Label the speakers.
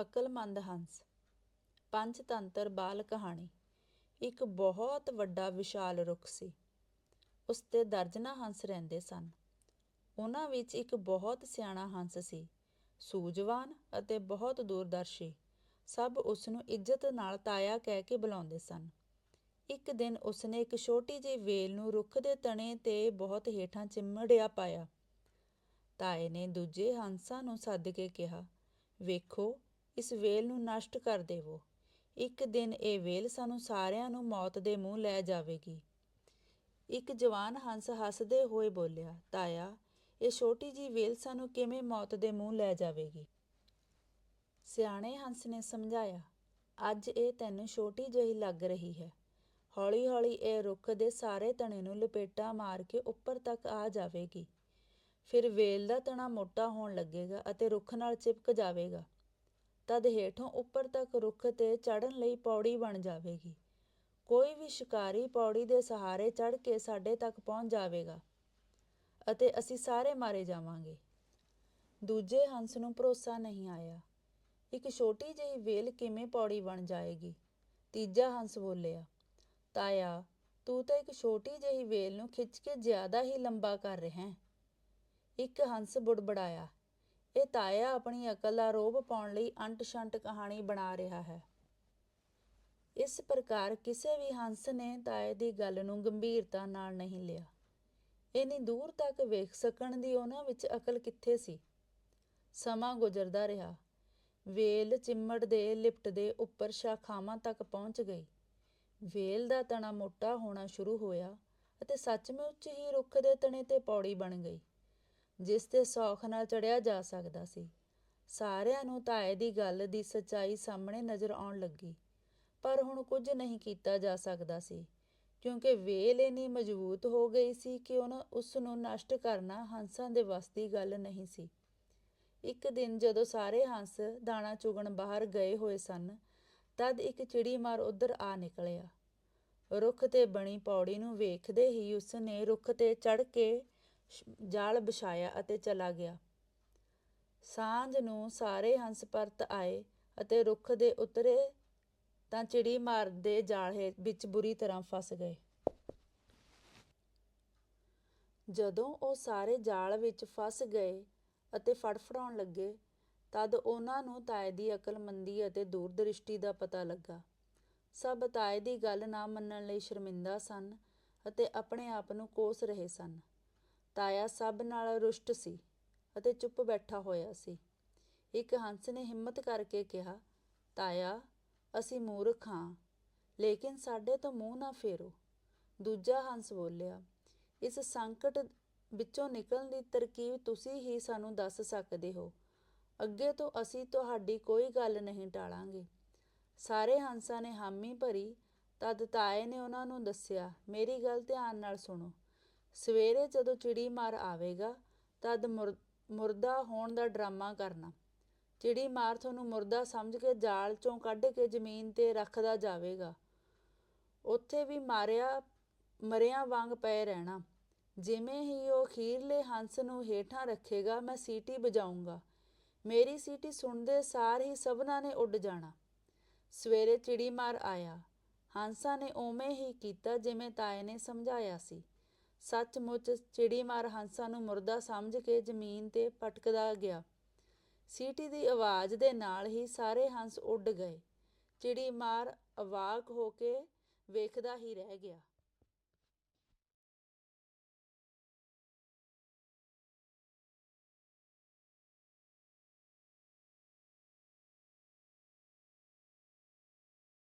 Speaker 1: ਅਕਲਮੰਦ ਹੰਸ। ਪੰਚਤੰਤਰ ਬਾਲ ਕਹਾਣੀ। ਇੱਕ ਬਹੁਤ ਵੱਡਾ ਵਿਸ਼ਾਲ ਰੁੱਖ ਸੀ। ਉਸ ਤੇ ਦਰਜਨਾਂ ਹੰਸ ਰਹਿੰਦੇ ਸਨ। ਉਹਨਾਂ ਵਿੱਚ ਇੱਕ ਬਹੁਤ ਸਿਆਣਾ ਹੰਸ ਸੀ। ਸੂਝਵਾਨ ਅਤੇ ਬਹੁਤ ਦੂਰਦਰਸ਼ੀ। ਸਭ ਉਸ ਨੂੰ ਇੱਜ਼ਤ ਨਾਲ ਤਾਇਆ ਕਹਿ ਕੇ ਬੁਲਾਉਂਦੇ ਸਨ। ਇੱਕ ਦਿਨ ਉਸਨੇ ਇੱਕ ਛੋਟੀ ਜਿਹੀ ਵੇਲ ਨੂੰ ਰੁੱਖ ਦੇ ਤਣੇ ਤੇ ਬਹੁਤ ਹੇਠਾਂ ਚਿੰਮੜਿਆ ਪਾਇਆ। ਤਾਏ ਨੇ ਦੂਜੇ ਹੰਸਾਂ ਨੂੰ ਸੱਦ ਕੇ ਕਿਹਾ, ਵੇਖੋ ਇਸ ਵੇਲ ਨੂੰ ਨਸ਼ਟ ਕਰ ਦੇਵੋ। ਇੱਕ ਦਿਨ ਇਹ ਵੇਲ ਸਾਨੂੰ ਸਾਰਿਆਂ ਨੂੰ ਮੌਤ ਦੇ ਮੂੰਹ ਲੈ ਜਾਵੇਗੀ। ਇੱਕ ਜਵਾਨ ਹੰਸ ਹੱਸਦੇ ਹੋਏ ਬੋਲਿਆ, ਤਾਇਆ, ਇਹ ਛੋਟੀ ਜੀ ਵੇਲ ਸਾਨੂੰ ਕਿਵੇਂ ਮੌਤ ਦੇ ਮੂੰਹ ਲੈ ਜਾਵੇਗੀ? ਸਿਆਣੇ ਹੰਸ ਨੇ ਸਮਝਾਇਆ, ਅੱਜ ਇਹ ਤੈਨੂੰ ਛੋਟੀ ਜਿਹੀ ਲੱਗ ਰਹੀ ਹੈ। ਹੌਲੀ ਹੌਲੀ ਇਹ ਰੁੱਖ ਦੇ ਸਾਰੇ ਤਣੇ ਨੂੰ ਲਪੇਟਾ ਮਾਰ ਕੇ ਉੱਪਰ ਤੱਕ ਆ ਜਾਵੇਗੀ। ਫਿਰ ਵੇਲ ਦਾ ਤਣਾ ਮੋਟਾ ਹੋਣ ਲੱਗੇਗਾ ਅਤੇ ਰੁੱਖ ਨਾਲ ਚਿਪਕ ਜਾਵੇਗਾ। ਤਦ ਹੇਠੋਂ ਉੱਪਰ ਤੱਕ ਰੁੱਖ ਤੇ ਚੜ੍ਹਨ ਲਈ ਪੌੜੀ ਬਣ ਜਾਵੇਗੀ। ਕੋਈ ਵੀ ਸ਼ਿਕਾਰੀ ਪੌੜੀ ਦੇ ਸਹਾਰੇ ਚੜ੍ਹ ਕੇ ਸਾਡੇ ਤੱਕ ਪਹੁੰਚ ਜਾਵੇਗਾ ਅਤੇ ਅਸੀਂ ਸਾਰੇ ਮਾਰੇ ਜਾਵਾਂਗੇ। ਦੂਜੇ ਹੰਸ ਨੂੰ ਭਰੋਸਾ ਨਹੀਂ ਆਇਆ। ਇੱਕ ਛੋਟੀ ਜਿਹੀ ਵੇਲ ਕਿਵੇਂ ਪੌੜੀ ਬਣ ਜਾਏਗੀ? ਤੀਜਾ ਹੰਸ ਬੋਲਿਆ, ਤਾਇਆ, ਤੂੰ ਤਾਂ ਇੱਕ ਛੋਟੀ ਜਿਹੀ ਵੇਲ ਨੂੰ ਖਿੱਚ ਕੇ ਜ਼ਿਆਦਾ ਹੀ ਲੰਬਾ ਕਰ ਰਿਹਾ ਹੈ। ਇੱਕ ਹੰਸ ਬੁੜਬੜਾਇਆ ਇਹ ਤਾਇਆ ਆਪਣੀ ਅਕਲ ਦਾ ਰੋਬ ਪਾਉਣ ਲਈ ਅੰਟ-ਸ਼ੰਟ ਕਹਾਣੀ ਬਣਾ ਰਿਹਾ ਹੈ। ਇਸ ਪ੍ਰਕਾਰ ਕਿਸੇ ਵੀ ਹੰਸ ਨੇ ਤਾਏ ਦੀ ਗੱਲ ਨੂੰ ਗੰਭੀਰਤਾ ਨਾਲ ਨਹੀਂ ਲਿਆ। ਇੰਨੀ ਦੂਰ ਤੱਕ ਵੇਖ ਸਕਣ ਦੀ ਉਹਨਾਂ ਵਿੱਚ ਅਕਲ ਕਿੱਥੇ ਸੀ? ਸਮਾਂ ਗੁਜ਼ਰਦਾ ਰਿਹਾ। ਵੇਲ ਚਿੰਮੜ ਦੇ ਲਿਪਟ ਦੇ ਉੱਪਰ ਸ਼ਾਖਾਵਾਂ ਤੱਕ ਪਹੁੰਚ ਗਈ। ਵੇਲ ਦਾ ਤਣਾ ਮੋਟਾ ਹੋਣਾ ਸ਼ੁਰੂ ਹੋਇਆ ਅਤੇ ਸੱਚਮੁੱਚ ਹੀ ਰੁੱਖ ਦੇ ਤਣੇ ਤੇ ਪੌੜੀ ਬਣ ਗਈ। ਜਿਸ ਤੇ ਸੌਖ ਨਾਲ ਚੜਿਆ ਜਾ ਸਕਦਾ ਸੀ। ਸਾਰਿਆਂ ਨੂੰ ਤਾਏ ਦੀ ਗੱਲ ਦੀ ਸੱਚਾਈ ਸਾਹਮਣੇ ਨਜ਼ਰ ਆਉਣ ਲੱਗੀ, ਪਰ ਹੁਣ ਕੁਝ ਨਹੀਂ ਕੀਤਾ ਜਾ ਸਕਦਾ ਸੀ, ਕਿਉਂਕਿ ਵੇਲ ਇੰਨੀ ਮਜ਼ਬੂਤ ਹੋ ਗਈ ਸੀ ਕਿ ਉਹਨਾਂ ਉਸ ਨੂੰ ਨਸ਼ਟ ਕਰਨਾ ਹੰਸਾਂ ਦੇ ਵੱਸ ਦੀ ਗੱਲ ਨਹੀਂ ਸੀ। ਇੱਕ ਦਿਨ ਜਦੋਂ ਸਾਰੇ ਹੰਸ ਦਾਣਾ ਚੁਗਣ ਬਾਹਰ ਗਏ ਹੋਏ ਸਨ, ਤਦ ਇੱਕ ਚਿੜੀ ਮਾਰ ਉਧਰ ਆ ਨਿਕਲਿਆ। ਰੁੱਖ ਤੇ ਬਣੀ ਪੌੜੀ ਨੂੰ ਵੇਖਦੇ ਹੀ ਉਸ ਨੇ ਰੁੱਖ ਤੇ ਚੜ ਕੇ ਜਾਲ ਵਿਛਾਇਆ ਅਤੇ ਚਲਾ ਗਿਆ। ਸਾਂਝ ਨੂੰ ਸਾਰੇ ਹੰਸ ਪਰਤ ਆਏ ਅਤੇ ਰੁੱਖ ਦੇ ਉਤਰੇ ਤਾਂ ਚਿੜੀ ਮਾਰ ਦੇ ਜਾਲ ਵਿੱਚ ਬੁਰੀ ਤਰ੍ਹਾਂ ਫਸ ਗਏ। ਜਦੋਂ ਉਹ ਸਾਰੇ ਜਾਲ ਵਿੱਚ ਫਸ ਗਏ ਅਤੇ ਫੜਫੜਾਉਣ ਲੱਗੇ, ਤਦ ਉਹਨਾਂ ਨੂੰ ਤਾਏ ਦੀ ਅਕਲਮੰਦੀ ਅਤੇ ਦੂਰਦ੍ਰਿਸ਼ਟੀ ਦਾ ਪਤਾ ਲੱਗਾ। ਸਭ ਤਾਏ ਦੀ ਗੱਲ ਨਾ ਮੰਨਣ ਲਈ ਸ਼ਰਮਿੰਦਾ ਸਨ ਅਤੇ ਆਪਣੇ ਆਪ ਨੂੰ ਕੋਸ ਰਹੇ ਸਨ। ਤਾਇਆ ਸਭ ਨਾਲ ਰੁਸ਼ਟ ਸੀ ਅਤੇ ਚੁੱਪ ਬੈਠਾ ਹੋਇਆ ਸੀ। ਇੱਕ ਹੰਸ ਨੇ ਹਿੰਮਤ ਕਰਕੇ ਕਿਹਾ, ਤਾਇਆ, ਅਸੀਂ ਮੂਰਖ ਹਾਂ, ਲੇਕਿਨ ਸਾਡੇ ਤੋਂ ਮੂੰਹ ਨਾ ਫੇਰੋ। ਦੂਜਾ ਹੰਸ ਬੋਲਿਆ, ਇਸ ਸੰਕਟ ਵਿੱਚੋਂ ਨਿਕਲਣ ਦੀ ਤਰਕੀਬ ਤੁਸੀਂ ਹੀ ਸਾਨੂੰ ਦੱਸ ਸਕਦੇ ਹੋ। ਅੱਗੇ ਤੋਂ ਅਸੀਂ ਤੁਹਾਡੀ ਕੋਈ ਗੱਲ ਨਹੀਂ ਟਾਲਾਂਗੇ। ਸਾਰੇ ਹੰਸਾਂ ਨੇ ਹਾਮੀ ਭਰੀ, ਤਦ ਤਾਏ ਨੇ ਉਹਨਾਂ ਨੂੰ ਦੱਸਿਆ, ਮੇਰੀ ਗੱਲ ਧਿਆਨ ਨਾਲ ਸੁਣੋ। ਸਵੇਰੇ ਜਦੋਂ ਚਿੜੀ ਮਾਰ ਆਵੇਗਾ, ਤਦ ਮੁਰਦਾ ਹੋਣ ਦਾ ਡਰਾਮਾ ਕਰਨਾ। ਚਿੜੀ ਮਾਰ ਤੁਹਾਨੂੰ ਮੁਰਦਾ ਸਮਝ ਕੇ ਜਾਲ ਚੋਂ ਕੱਢ ਕੇ ਜ਼ਮੀਨ ਤੇ ਰੱਖਦਾ ਜਾਵੇਗਾ। ਉੱਥੇ ਵੀ ਮਾਰਿਆ, ਮਰਿਆਂ ਵਾਂਗ ਪਏ ਰਹਿਣਾ। ਜਿਵੇਂ ਹੀ ਉਹ ਖੀਰਲੇ ਹੰਸ ਨੂੰ ਹੇਠਾਂ ਰੱਖੇਗਾ, ਮੈਂ ਸੀਟੀ ਵਜਾਊਂਗਾ ਮੇਰੀ ਸੀਟੀ ਸੁਣਦੇ ਸਾਰ ਹੀ ਸਭਨਾਂ ਨੇ ਉੱਡ ਜਾਣਾ। ਸਵੇਰੇ ਚਿੜੀ ਮਾਰ ਆਇਆ। ਹੰਸਾਂ ਨੇ ਉਵੇਂ ਹੀ ਕੀਤਾ ਜਿਵੇਂ ਤਾਏ ਨੇ ਸਮਝਾਇਆ ਸੀ। ਸੱਚਮੁੱਚ ਚਿੜੀ ਮਾਰ ਹੰਸਾਂ ਨੂੰ ਮੁਰਦਾ ਸਮਝ ਕੇ ਜ਼ਮੀਨ ਤੇ ਪਟਕਦਾ ਗਿਆ। ਸੀਟੀ ਦੀ ਆਵਾਜ਼ ਦੇ ਨਾਲ ਹੀ ਸਾਰੇ ਹੰਸ ਉੱਡ ਗਏ। ਚਿੜੀਮਾਰ ਅਵਾਕ ਹੋ ਕੇ ਵੇਖਦਾ ਹੀ ਰਹਿ ਗਿਆ।